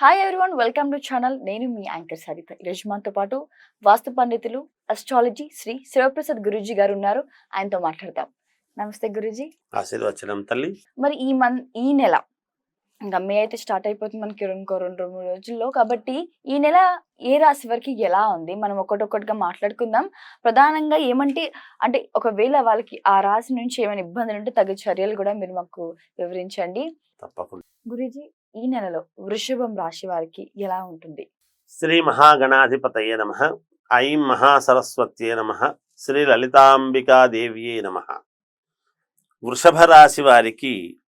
Hi everyone welcome to channel నేను మీ anchor Saritha. ఈరోజు మనతో పాటు వాస్తు పండితులు అస్ట్రాలజీ శ్రీ శివప్రసాద్ గురూజీ గారు ఉన్నారు. ఆయనతో మాట్లాడదాం. నమస్తే గురూజీ. ఆశీర్వచనం తల్లి. మరి ఈ మన్ ఈ నెల ఇంకా మే అయితే స్టార్ట్ అయిపోతుంది మనకి ఇంకో రెండు రెండు మూడు రోజుల్లో కాబట్టి ఈ నెల ఏ రాశి వరకు ఎలా ఉంది? మనం ఒకటొక్కటిగా మాట్లాడుకుందాం. ప్రధానంగా ఏమంటే అంటే ఒకవేళ వాళ్ళకి ఆ రాశి నుంచి ఏమైనా ఇబ్బందులు ఉంటే తగు చర్యలు కూడా మీరు మాకు వివరించండి. తప్పకుండా. గురూజీ ఈ నెలలో వృషభం రాశి వారికి ఎలా ఉంటుంది? శ్రీ మహాగణాధిపతయే నమ. ఐం మహాసరస్వత్యే నమ. శ్రీ లలితాంబికాదేవ్యే నమ. వృషభ రాశి వారికి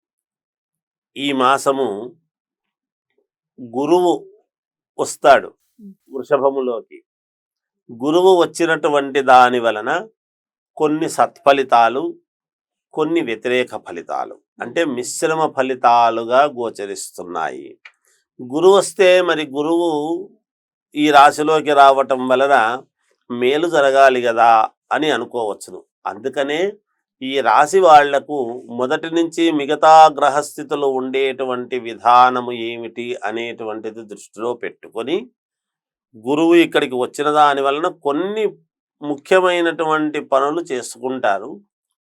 ఈ మాసము గురువు వస్తాడు వృషభములోకి. గురువు వచ్చినటువంటి దాని వలన కొన్ని సత్ఫలితాలు కొన్ని వ్యతిరేక ఫలితాలు. అంటే మిశ్రమ ఫలితాలుగా గోచరిస్తున్నాయి. గురువు వస్తే మరి గురువు ఈ రాశిలోకి రావటం వలన మేలు జరగాలి కదా అని అనుకోవచ్చును. అందుకనే ఈ రాశి వాళ్ళకు మొదటి నుంచి మిగతా గ్రహస్థితులు ఉండేటువంటి విధానము ఏమిటి అనేటువంటిది దృష్టిలో పెట్టుకొని గురువు ఇక్కడికి వచ్చిన దాని వలన కొన్ని ముఖ్యమైనటువంటి పనులు చేసుకుంటారు.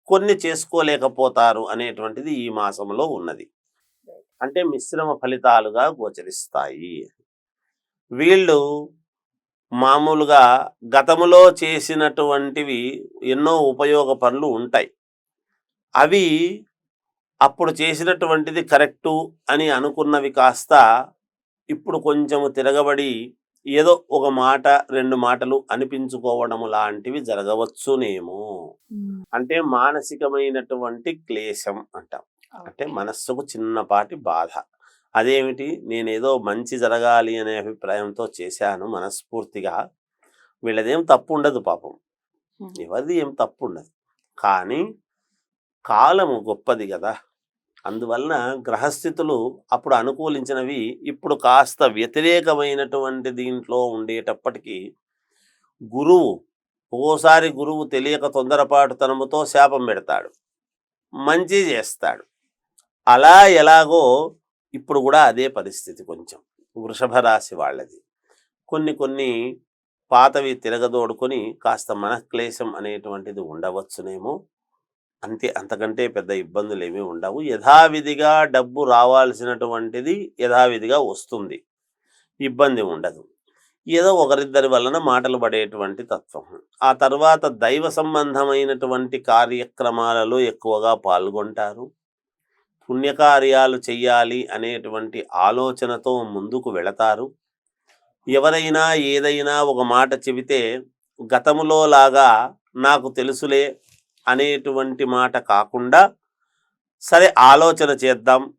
కొన్ని చేసుకోలేకపోతారు అనేటువంటిది ఈ మాసంలో ఉన్నది. అంటే మిశ్రమ ఫలితాలుగా గోచరిస్తాయి. వీళ్ళు మామూలుగా గతములో చేసినటువంటివి ఎన్నో ఉపయోగ పనులు ఉంటాయి. అవి అప్పుడు చేసినటువంటిది కరెక్టు అని అనుకున్నవి కాస్త ఇప్పుడు కొంచెము తిరగబడి ఏదో ఒక మాట రెండు మాటలు అనిపించుకోవడము లాంటివి జరగవచ్చునేమో. అంటే మానసికమైనటువంటి క్లేశం అంటాం. అంటే మనస్సుకు చిన్నపాటి బాధ. అదేమిటి? నేనేదో మంచి జరగాలి అనే అభిప్రాయంతో చేశాను మనస్ఫూర్తిగా. వీళ్ళదేం తప్పు ఉండదు పాపం ఎవరిది ఏం తప్పు ఉండదు కానీ కాలము గొప్పది కదా. అందువలన గ్రహస్థితులు అప్పుడు అనుకూలించినవి ఇప్పుడు కాస్త వ్యతిరేకమైనటువంటి దీంట్లో ఉండేటప్పటికీ గురువు ఓసారి గురువు తెలియక తొందరపాటుతనముతో శాపం పెడతాడు. మంచి చేస్తాడు. అలా ఎలాగో ఇప్పుడు కూడా అదే పరిస్థితి కొంచెం వృషభ రాశి వాళ్ళది. కొన్ని కొన్ని పాతవి తిరగదోడుకొని కాస్త మనక్లేశం అనేటువంటిది ఉండవచ్చునేమో. అంతే అంతకంటే పెద్ద ఇబ్బందులు ఏమీ ఉండవు. యథావిధిగా డబ్బు రావాల్సినటువంటిది యథావిధిగా వస్తుంది. ఇబ్బంది ఉండదు. ఏదో ఒకరిద్దరి వలన మాటలు పడేటువంటి తత్వం. ఆ తర్వాత దైవ సంబంధమైనటువంటి కార్యక్రమాలలో ఎక్కువగా పాల్గొంటారు. పుణ్యకార్యాలు చెయ్యాలి అనేటువంటి ఆలోచనతో ముందుకు వెళతారు. ఎవరైనా ఏదైనా ఒక మాట చెబితే గతములో లాగా నాకు తెలుసులే అనేటువంటి మాట కాకుండా సరే ఆలోచన చేద్దాం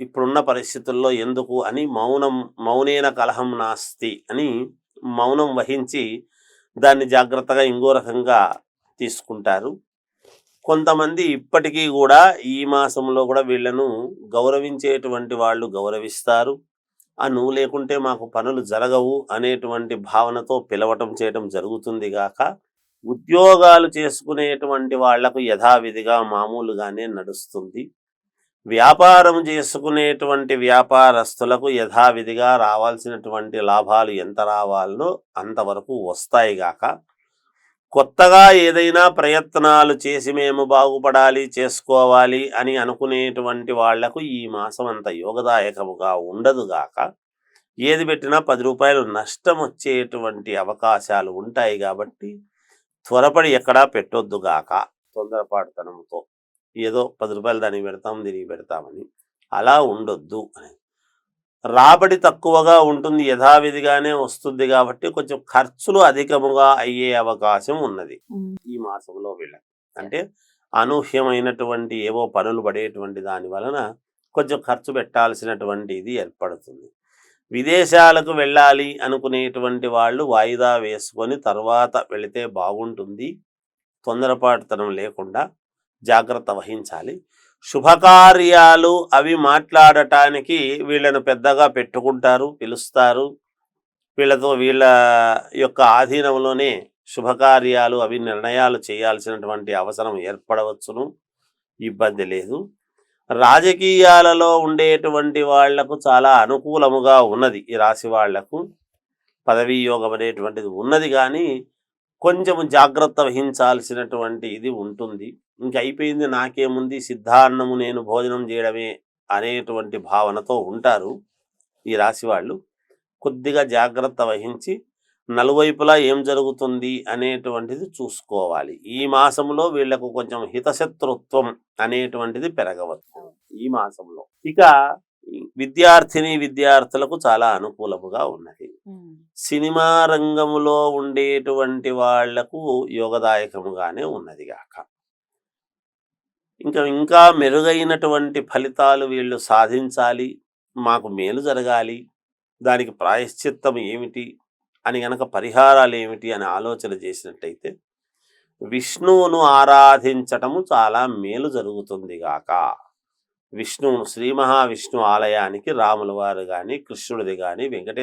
ఇప్పుడున్న పరిస్థితుల్లో ఎందుకు అని మౌనం మౌనేన కలహం నాస్తి అని మౌనం వహించి దాన్ని జాగ్రత్తగా ఇంకో రకంగా తీసుకుంటారు. కొంతమంది ఇప్పటికీ కూడా ఈ మాసంలో కూడా వీళ్ళను గౌరవించేటువంటి వాళ్ళు గౌరవిస్తారు. ఆ నువ్వు లేకుంటే మాకు పనులు జరగవు అనేటువంటి భావనతో పిలవటం చేయటం జరుగుతుంది గాక ఉద్యోగాలు చేసుకునేటువంటి వాళ్ళకు యథావిధిగా మామూలుగానే నడుస్తుంది. వ్యాపారం చేసుకునేటువంటి వ్యాపారస్తులకు యథావిధిగా రావాల్సినటువంటి లాభాలు ఎంత రావాలనో అంతవరకు వస్తాయి గాక. కొత్తగా ఏదైనా ప్రయత్నాలు చేసి మేము బాగుపడాలి చేసుకోవాలి అని అనుకునేటువంటి వాళ్ళకు ఈ మాసం అంత యోగదాయకముగా ఉండదుగాక ఏది పెట్టినా పది రూపాయలు నష్టం వచ్చేటువంటి అవకాశాలు ఉంటాయి కాబట్టి త్వరపడి ఎక్కడా పెట్టొద్దుగాక తొందరపాటుతనంతో. ఏదో పది రూపాయలు దానికి పెడతాం దీనికి పెడతామని. అలా ఉండొద్దు అని. రాబడి తక్కువగా ఉంటుంది యథావిధిగానే వస్తుంది కాబట్టి కొంచెం ఖర్చులు అధికముగా అయ్యే అవకాశం ఉన్నది. ఈ మాసంలో వీళ్ళకి. అంటే అనూహ్యమైనటువంటి ఏవో పనులు పడేటువంటి దాని వలన కొంచెం ఖర్చు పెట్టాల్సినటువంటి ఇది ఏర్పడుతుంది. విదేశాలకు వెళ్ళాలి అనుకునేటువంటి వాళ్ళు వాయిదా వేసుకొని తర్వాత వెళితే బాగుంటుంది. తొందరపాటుతనం లేకుండా జాగ్రత్త వహించాలి. శుభకార్యాలు అవి మాట్లాడటానికి వీళ్ళను పెద్దగా పెట్టుకుంటారు పిలుస్తారు. వీళ్ళతో వీళ్ళ యొక్క ఆధీనంలోనే శుభకార్యాలు అవి నిర్ణయాలు చేయాల్సినటువంటి అవసరం ఏర్పడవచ్చును. ఇబ్బంది లేదు. రాజకీయాలలో ఉండేటువంటి వాళ్ళకు చాలా అనుకూలముగా ఉన్నది ఈ రాశి వాళ్ళకు. పదవీ యోగం అనేటువంటిది ఉన్నది కానీ కొంచెం జాగ్రత్త వహించాల్సినటువంటి ఇది ఉంటుంది. ఇంక అయిపోయింది నాకేముంది సిద్ధాన్నము నేను భోజనం చేయడమే అనేటువంటి భావనతో ఉంటారు ఈ రాశి వాళ్ళు కొద్దిగా జాగ్రత్త వహించి నలువైపులా ఏం జరుగుతుంది అనేటువంటిది చూసుకోవాలి. ఈ మాసంలో వీళ్ళకు కొంచెం హితశత్రుత్వం అనేటువంటిది పెరగవచ్చు. ఈ మాసంలో. ఇక విద్యార్థిని విద్యార్థులకు చాలా అనుకూలముగా ఉన్నది. సినిమా రంగములో ఉండేటువంటి వాళ్ళకు యోగదాయకముగానే ఉన్నది గాక. ఇంకా ఇంకా మెరుగైనటువంటి ఫలితాలు వీళ్ళు సాధించాలి మాకు మేలు జరగాలి దానికి ప్రాయశ్చిత్తం ఏమిటి అని గనక పరిహారాలు ఏమిటి అని ఆలోచన చేసినట్టయితే విష్ణువును ఆరాధించటము చాలా మేలు జరుగుతుంది గాక. విష్ణువును శ్రీ మహావిష్ణు ఆలయానికి రాముల వారు కానీ కృష్ణుడిది కానీ వెంకటేశ్వర